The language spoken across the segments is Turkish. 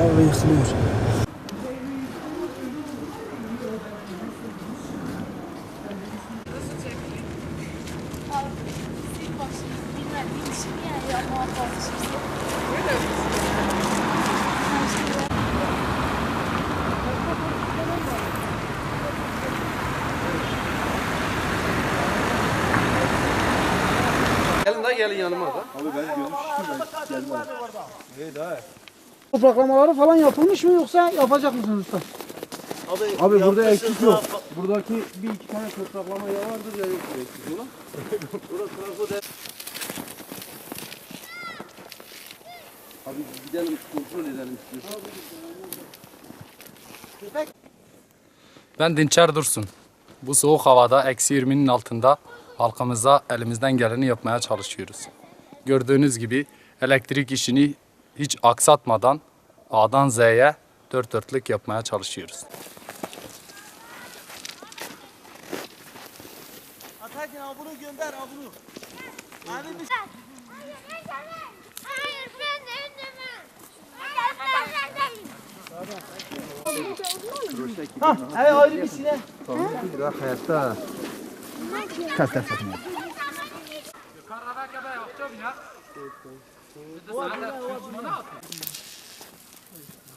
الله يخلوش Bilmem, bir é, yani yapmaya çalışırsın. Öyle mi? De gelin yanıma da. Topraklamaları falan yapılmış mı yoksa yapacak mısınız usta? Abi burada eksik yok. Buradaki bir iki tane topraklama ya vardır ya eksik olan. Burası tarafı da... Abi gidelim kontrol edelim istiyorsan. Ben Dinçer Dursun. Bu soğuk havada eksi 20'nin altında halkımıza elimizden geleni yapmaya çalışıyoruz. Gördüğünüz gibi elektrik işini hiç aksatmadan A'dan Z'ye dört dörtlük yapmaya çalışıyoruz. Atakin abi bunu gönder abi bunu. Abi bir Hayır ben de öndemem. Ha, hey ayrı bir sine.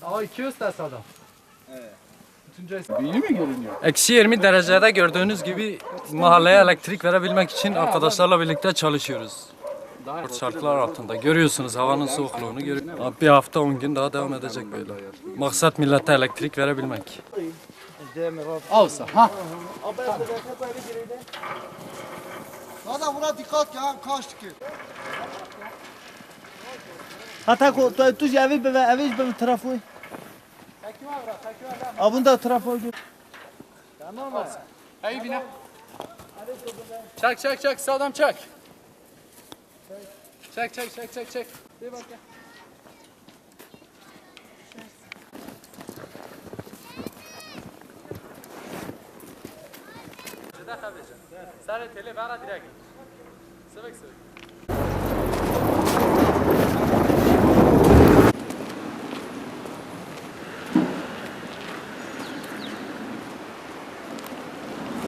Aa 200 tesada. İyi mi görünüyor? Eksi 20 derecede gördüğünüz gibi mahalleye elektrik verebilmek için arkadaşlarla birlikte çalışıyoruz. Şartlar altında. Görüyorsunuz havanın soğukluğunu. Görü- Bir hafta 10 gün daha devam edecek böyle. Maksat millete elektrik verebilmek. Olsa. Ha. Hadi buna dikkat ya kaçtı ki. Hatta ko tu tu evi be evi be trafo. Abunda trafo gör. Hey bine. Çek çek çek sağdan çek. Çek çek çek çek çek. Bir bak ya. Sare tele bara direkt. C'est vrai que c'est...